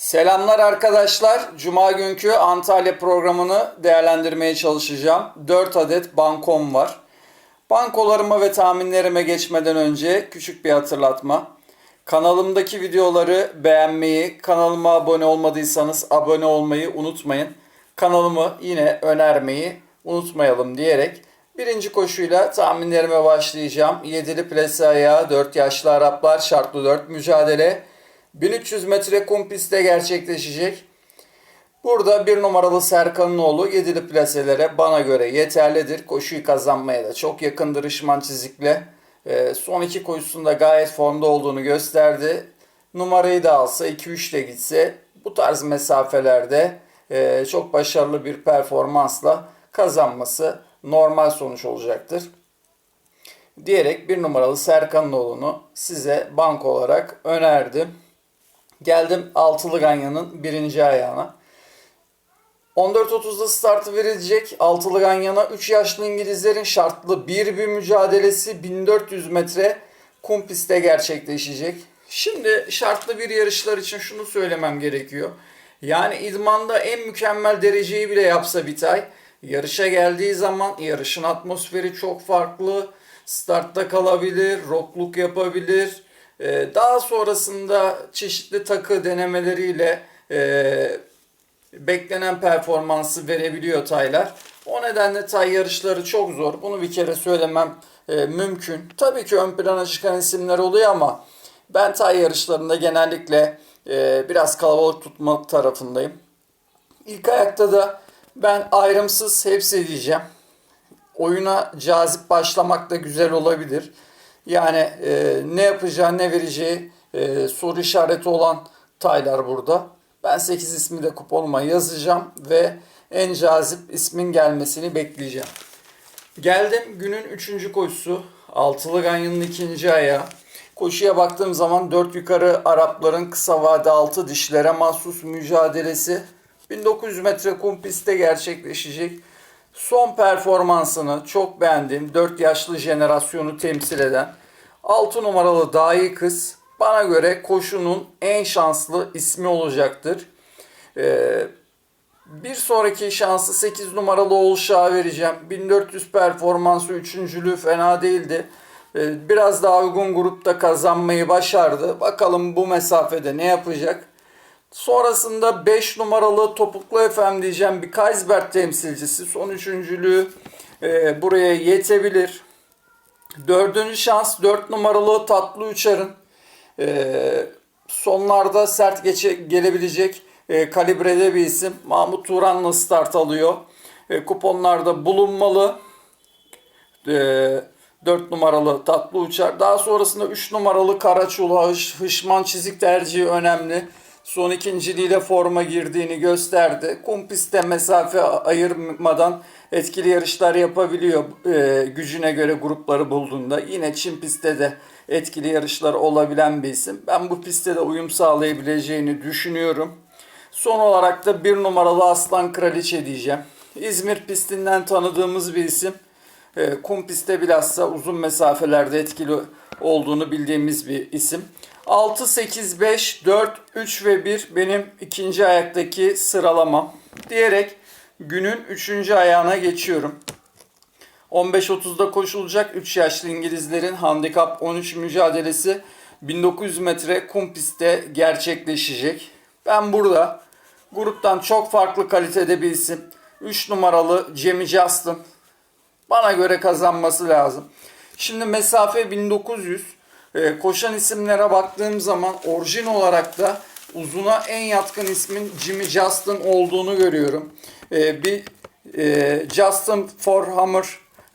Selamlar arkadaşlar. Cuma günkü Antalya programını değerlendirmeye çalışacağım. 4 adet bankom var. Bankolarıma ve tahminlerime geçmeden önce küçük bir hatırlatma. Kanalımdaki videoları beğenmeyi, kanalıma abone olmadıysanız abone olmayı unutmayın. Kanalımı yine önermeyi unutmayalım diyerek birinci koşuyla tahminlerime başlayacağım. 7'li plase ayağı 4 yaşlı Araplar şartlı 4 mücadele. 1300 metre kum pistte gerçekleşecek. Burada bir numaralı Serkan'ın oğlu 7'li plaselere bana göre yeterlidir. Koşuyu kazanmaya da çok yakındır Işman Çizik'le. Ee, son iki koşusunda gayet formda olduğunu gösterdi. Numarayı da alsa 2-3 de gitse bu tarz mesafelerde e, çok başarılı bir performansla kazanması normal sonuç olacaktır. Diyerek bir numaralı Serkan'ın oğlunu size bank olarak önerdim. Geldim altılı ganyanın birinci ayağına. 14.30'da startı verilecek. Altılı Ganyan'a 3 yaşlı İngilizlerin şartlı bir bir mücadelesi 1400 metre kum pistte gerçekleşecek. Şimdi şartlı bir yarışlar için şunu söylemem gerekiyor. Yani idmanda en mükemmel dereceyi bile yapsa Bitay, yarışa geldiği zaman yarışın atmosferi çok farklı. Startta kalabilir, rokluk yapabilir. Ee, Daha sonrasında çeşitli takı denemeleriyle e, beklenen performansı verebiliyor Taylar. O nedenle Tay yarışları çok zor. Bunu bir kere söylemem e, mümkün. Tabii ki ön plana çıkan isimler oluyor ama ben Tay yarışlarında genellikle e, biraz kalabalık tutma tarafındayım. İlk ayakta da ben ayrımsız hepsi diyeceğim. Oyuna cazip başlamak da güzel olabilir. Yani e, ne yapacağı ne vereceği e, soru işareti olan Taylar burada. Ben 8 ismi de kuponuma yazacağım ve en cazip ismin gelmesini bekleyeceğim. Geldim günün 3. koşusu. Altılı Ganyan'ın ikinci ayağı. Koşuya baktığım zaman 4 yukarı Arapların kısa vade altı dişlere mahsus mücadelesi 1900 metre kum pistte gerçekleşecek. Son performansını çok beğendiğim 4 yaşlı jenerasyonu temsil eden 6 numaralı Dahi Kız bana göre koşunun en şanslı ismi olacaktır. Ee, bir sonraki şansı 8 numaralı Olşağ'a vereceğim. 1400 performansı üçüncülüğü fena değildi. Ee, biraz daha uygun grupta kazanmayı başardı. Bakalım bu mesafede ne yapacak? Sonrasında 5 numaralı Topuklu FM diyeceğim bir Kaisberg temsilcisi. Son üçüncülüğü e, buraya yetebilir. Dördüncü şans 4 numaralı Tatlı Uçar'ın e, sonlarda sert geçe, gelebilecek e, kalibrede bir isim. Mahmut Turan'la start alıyor. E, kuponlarda bulunmalı. E, 4 numaralı Tatlı Uçar. Daha sonrasında 3 numaralı Karaçula Hış, Hışman çizik tercihi önemli. Son ikinciliğiyle forma girdiğini gösterdi. Kum pistte mesafe ayırmadan etkili yarışlar yapabiliyor e, gücüne göre grupları bulduğunda. Yine Çin pistte de etkili yarışlar olabilen bir isim. Ben bu pistte de uyum sağlayabileceğini düşünüyorum. Son olarak da bir numaralı Aslan Kraliçe diyeceğim. İzmir pistinden tanıdığımız bir isim. E, kum pistte bilhassa uzun mesafelerde etkili olduğunu bildiğimiz bir isim. 6, 8, 5, 4, 3 ve 1 benim ikinci ayaktaki sıralamam. Diyerek günün üçüncü ayağına geçiyorum. 15.30'da koşulacak 3 yaşlı İngilizlerin handikap 13 mücadelesi 1900 metre kum pistte gerçekleşecek. Ben burada gruptan çok farklı kalitede bir isim 3 numaralı Jamie Justin bana göre kazanması lazım. Şimdi mesafe 1900 e, koşan isimlere baktığım zaman orijin olarak da uzuna en yatkın ismin Jimmy Justin olduğunu görüyorum. E, bir e, Justin Forhammer,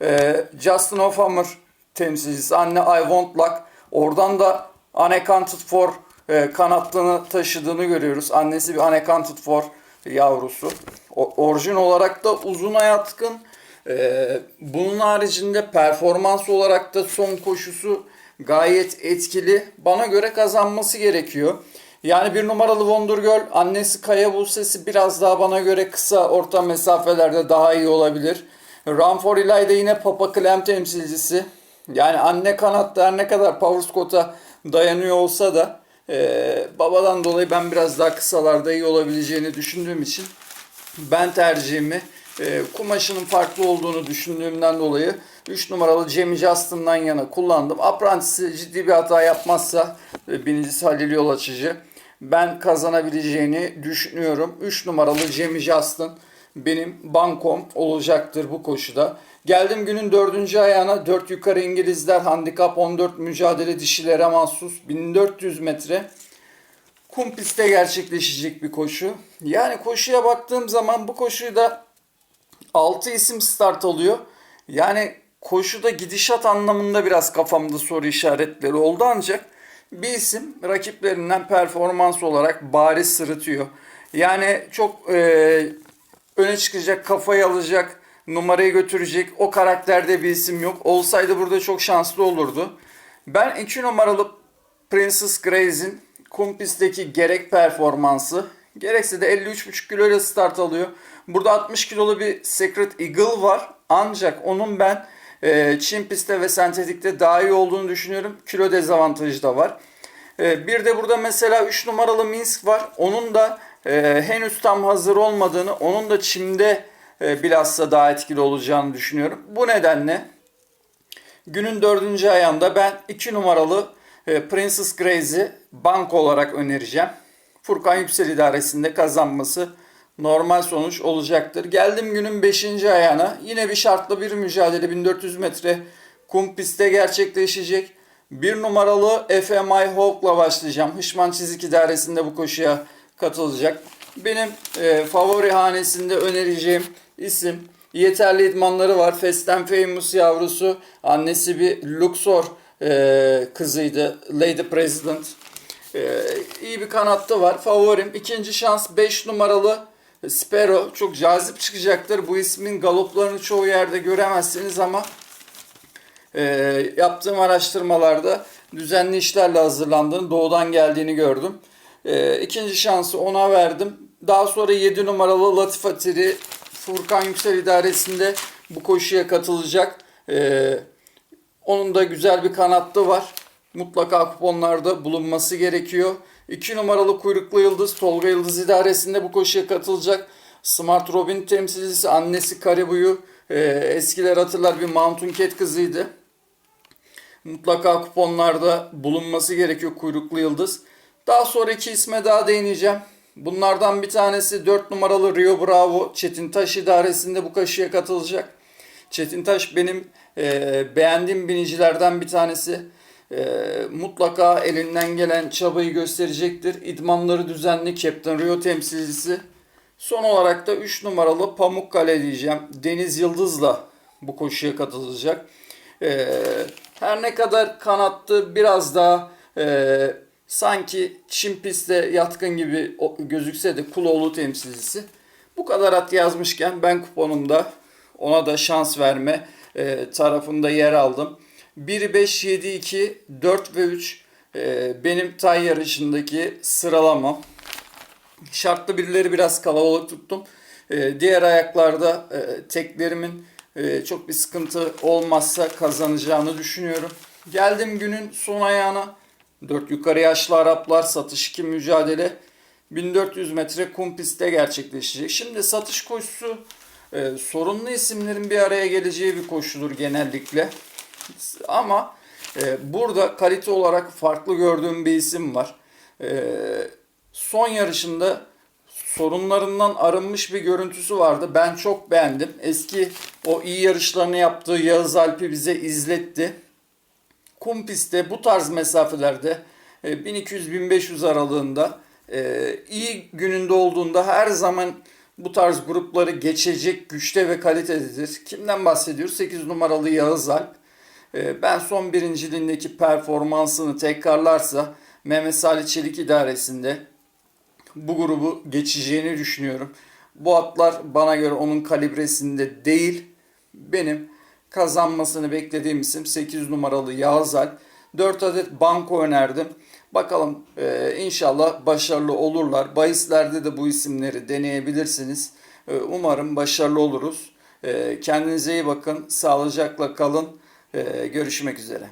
e, Justin Hofhammer temsilcisi anne I Want Luck. Oradan da Unaccounted For e, kanatlığını taşıdığını görüyoruz. Annesi bir Unaccounted For yavrusu. O, orijin olarak da uzuna yatkın. E, bunun haricinde performans olarak da son koşusu gayet etkili. Bana göre kazanması gerekiyor. Yani bir numaralı Wonder Girl annesi Kaya Bulsesi biraz daha bana göre kısa orta mesafelerde daha iyi olabilir. Run for Eli de yine Papa Clem temsilcisi. Yani anne kanatta her ne kadar Power Scott'a dayanıyor olsa da Ee, babadan dolayı ben biraz daha kısalarda iyi olabileceğini düşündüğüm için ben tercihimi e, kumaşının farklı olduğunu düşündüğümden dolayı 3 numaralı Jamie Justin'dan yana kullandım. Apprentice'i ciddi bir hata yapmazsa birincisi Halil Yol Açıcı ben kazanabileceğini düşünüyorum. 3 numaralı Jamie Justin benim bankom olacaktır bu koşuda. Geldim günün dördüncü ayağına 4 yukarı İngilizler handikap 14 mücadele dişilere mahsus 1400 metre kum pistte gerçekleşecek bir koşu. Yani koşuya baktığım zaman bu koşuyu da 6 isim start alıyor. Yani koşuda gidişat anlamında biraz kafamda soru işaretleri oldu ancak bir isim rakiplerinden performans olarak bariz sırıtıyor. Yani çok e, öne çıkacak, kafayı alacak, numarayı götürecek o karakterde bir isim yok. Olsaydı burada çok şanslı olurdu. Ben 2 numaralı Princess Grace'in kum pistteki gerek performansı gerekse de 53,5 kilo ile start alıyor. Burada 60 kilolu bir Secret Eagle var. Ancak onun ben e, Çin pistte ve sentetikte daha iyi olduğunu düşünüyorum. Kilo dezavantajı da var. E, bir de burada mesela 3 numaralı Minsk var. Onun da e, henüz tam hazır olmadığını, onun da çimde e, bilhassa daha etkili olacağını düşünüyorum. Bu nedenle günün dördüncü ayağında ben 2 numaralı e, Princess Grace'i bank olarak önereceğim. Furkan Yüksel idaresinde kazanması normal sonuç olacaktır. Geldim günün 5. ayağına. Yine bir şartlı bir mücadele 1400 metre kum pistte gerçekleşecek. Bir numaralı FMI Hawk'la başlayacağım. Hışman Çizik idaresinde bu koşuya katılacak. Benim e, favori hanesinde önereceğim isim yeterli idmanları var. Fast and Famous yavrusu. Annesi bir Luxor e, kızıydı. Lady President. E, iyi bir kanattı var. Favorim. İkinci şans 5 numaralı Sparrow. Çok cazip çıkacaktır. Bu ismin galoplarını çoğu yerde göremezsiniz ama e, yaptığım araştırmalarda düzenli işlerle hazırlandığını, doğudan geldiğini gördüm. E, ikinci şansı ona verdim. Daha sonra 7 numaralı Latif Atiri Furkan Yüksel idaresinde bu koşuya katılacak. E, onun da güzel bir kanatlı var. Mutlaka kuponlarda bulunması gerekiyor. 2 numaralı kuyruklu yıldız Tolga Yıldız idaresinde bu koşuya katılacak. Smart Robin temsilcisi annesi Karibu'yu e, eskiler hatırlar bir Mountain Cat kızıydı. Mutlaka kuponlarda bulunması gerekiyor kuyruklu yıldız. Daha sonra iki isme daha değineceğim. Bunlardan bir tanesi 4 numaralı Rio Bravo Çetin Taş idaresinde bu koşuya katılacak. Çetin Taş benim e, beğendiğim binicilerden bir tanesi. E, mutlaka elinden gelen çabayı gösterecektir. İdmanları düzenli Captain Rio temsilcisi. Son olarak da 3 numaralı Pamukkale diyeceğim. Deniz Yıldız'la bu koşuya katılacak. E, her ne kadar kanattı biraz daha e, sanki Çin pistte yatkın gibi gözükse de Kuloğlu temsilcisi. Bu kadar at yazmışken ben kuponumda ona da şans verme e, tarafında yer aldım. 1, 5, 7, 2, 4 ve 3 e, benim tay yarışındaki sıralamam. Şartlı birileri biraz kalabalık tuttum. E, diğer ayaklarda e, teklerimin e, çok bir sıkıntı olmazsa kazanacağını düşünüyorum. Geldim günün son ayağına. 4 yukarı yaşlı Araplar satış 2 mücadele 1400 metre kum pistte gerçekleşecek. Şimdi satış koşusu e, sorunlu isimlerin bir araya geleceği bir koşudur genellikle. Ama e, burada kalite olarak farklı gördüğüm bir isim var. E, son yarışında sorunlarından arınmış bir görüntüsü vardı. Ben çok beğendim. Eski o iyi yarışlarını yaptığı Yağız Alp'i bize izletti. Kum pistte bu tarz mesafelerde 1200-1500 aralığında e, iyi gününde olduğunda her zaman bu tarz grupları geçecek güçte ve kalitededir. Kimden bahsediyoruz? 8 numaralı Yağız Alp. E, ben son birinciliğindeki performansını tekrarlarsa Mehmet Salih Çelik idaresinde bu grubu geçeceğini düşünüyorum. Bu atlar bana göre onun kalibresinde değil. Benim kazanmasını beklediğim isim 8 numaralı Yağız Alp. 4 adet banko önerdim. Bakalım e, inşallah başarılı olurlar. Bahislerde de bu isimleri deneyebilirsiniz. E, umarım başarılı oluruz. E, kendinize iyi bakın. Sağlıcakla kalın. E, görüşmek üzere.